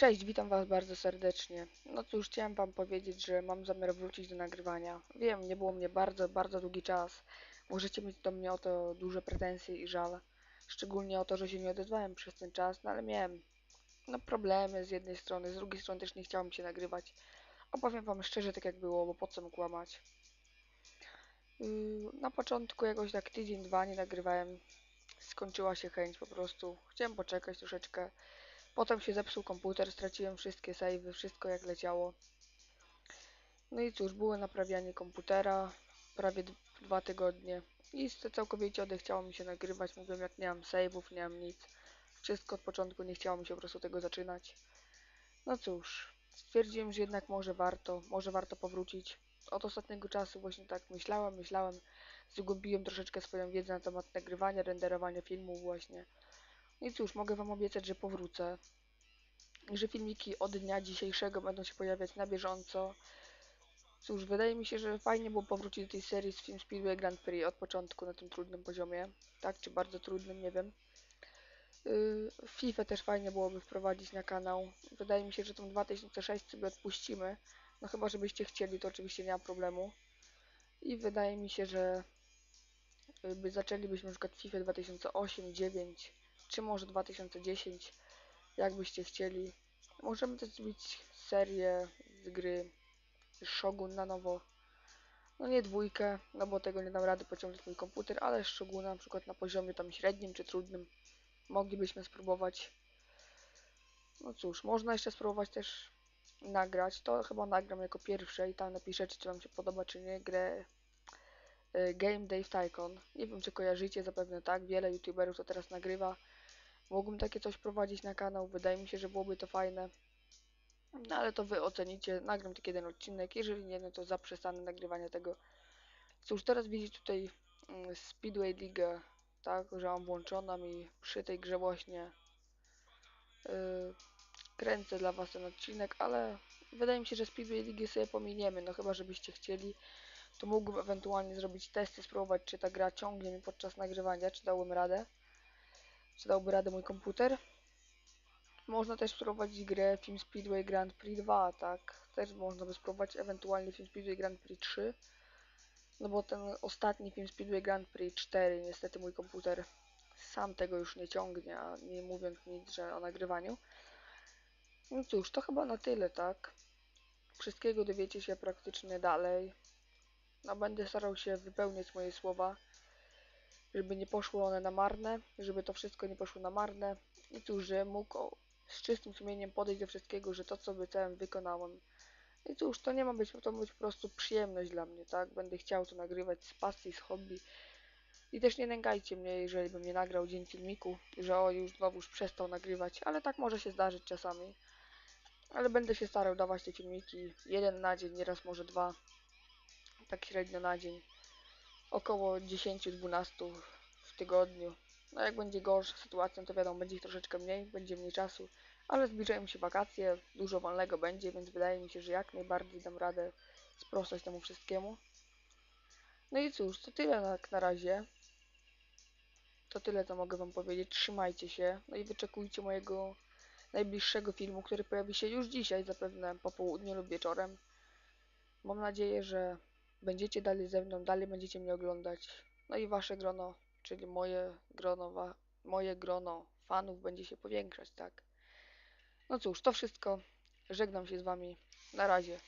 Cześć, witam Was bardzo serdecznie. No cóż, chciałem Wam powiedzieć, że mam zamiar wrócić do nagrywania. Wiem, nie było mnie bardzo, bardzo długi czas. Możecie mieć do mnie o to duże pretensje i żal. Szczególnie o to, że się nie odezwałem przez ten czas, no ale miałem no, problemy z jednej strony, z drugiej strony też nie chciałem się nagrywać. Opowiem Wam szczerze tak jak było, bo po co mu kłamać. Yy, na początku jakoś tak tydzień, dwa nie nagrywałem. Skończyła się chęć po prostu. Chciałem poczekać troszeczkę. Potem się zepsuł komputer, straciłem wszystkie savey, wszystko jak leciało. No i cóż, było naprawianie komputera, prawie dwa tygodnie. I całkowicie odechciało mi się nagrywać, mówiłem jak nie mam saveów, nie mam nic. Wszystko od początku, nie chciało mi się po prostu tego zaczynać. No cóż, stwierdziłem, że jednak może warto, może warto powrócić. Od ostatniego czasu właśnie tak myślałem, myślałem, zgubiłem troszeczkę swoją wiedzę na temat nagrywania, renderowania filmów właśnie. No i cóż, mogę Wam obiecać, że powrócę. Że filmiki od dnia dzisiejszego będą się pojawiać na bieżąco. Cóż, wydaje mi się, że fajnie było powrócić do tej serii z Film Speedway Grand Prix od początku na tym trudnym poziomie. Tak, czy bardzo trudnym, nie wiem. Yy, FIFA też fajnie byłoby wprowadzić na kanał. Wydaje mi się, że tą 2006 sobie odpuścimy. No chyba, żebyście chcieli, to oczywiście nie ma problemu. I wydaje mi się, że y, by zaczęlibyśmy na przykład FIFA 2008, 2009 czy może 2010, jakbyście chcieli. Możemy też zrobić serię z gry Shogun na nowo. No nie dwójkę, no bo tego nie dam rady pociągnąć mój komputer, ale Shoguna na przykład na poziomie tam średnim czy trudnym moglibyśmy spróbować. No cóż, można jeszcze spróbować też nagrać. To chyba nagram jako pierwsze i tam napiszecie, czy wam się podoba, czy nie, grę Game Dave Tycoon. Nie wiem, czy kojarzycie, zapewne tak. Wiele youtuberów to teraz nagrywa. Mógłbym takie coś prowadzić na kanał. Wydaje mi się, że byłoby to fajne. No ale to wy ocenicie. Nagram taki jeden odcinek. Jeżeli nie, no to zaprzestanę nagrywania tego. Cóż, teraz widzicie tutaj mm, Speedway League, tak, że mam włączoną i przy tej grze właśnie yy, kręcę dla was ten odcinek, ale wydaje mi się, że Speedway League sobie pominiemy, no chyba żebyście chcieli, to mógłbym ewentualnie zrobić testy, spróbować czy ta gra ciągnie mi podczas nagrywania, czy dałbym radę, czy dałby radę mój komputer. Można też spróbować grę Film Speedway Grand Prix 2, tak, też można by spróbować ewentualnie Film Speedway Grand Prix 3, no bo ten ostatni Film Speedway Grand Prix 4, niestety mój komputer sam tego już nie ciągnie, a nie mówiąc nic, że o nagrywaniu. No cóż, to chyba na tyle, tak? Wszystkiego dowiecie się praktycznie dalej. No będę starał się wypełniać moje słowa, żeby nie poszły one na marne, żeby to wszystko nie poszło na marne i cóż, że mógł z czystym sumieniem podejść do wszystkiego, że to co obiecałem wykonałem. I cóż, to nie ma być, to ma być po prostu przyjemność dla mnie, tak? Będę chciał to nagrywać z pasji, z hobby. I też nie nękajcie mnie, jeżeli bym nie nagrał dzień filmiku, że o, już znowuż przestał nagrywać, ale tak może się zdarzyć czasami. Ale będę się starał dawać te filmiki jeden na dzień, nieraz może dwa, tak średnio na dzień. Około 10-12 w tygodniu. No jak będzie gorsza sytuacja, to wiadomo, będzie ich troszeczkę mniej, będzie mniej czasu, ale zbliżają się wakacje, dużo wolnego będzie, więc wydaje mi się, że jak najbardziej dam radę sprostać temu wszystkiemu. No i cóż, to tyle jak na razie. To tyle, co mogę wam powiedzieć. Trzymajcie się, no i wyczekujcie mojego najbliższego filmu, który pojawi się już dzisiaj, zapewne po południu lub wieczorem. Mam nadzieję, że będziecie dalej ze mną, dalej będziecie mnie oglądać. No i wasze grono, czyli moje grono, moje grono fanów będzie się powiększać, tak? No cóż, to wszystko. Żegnam się z wami. Na razie.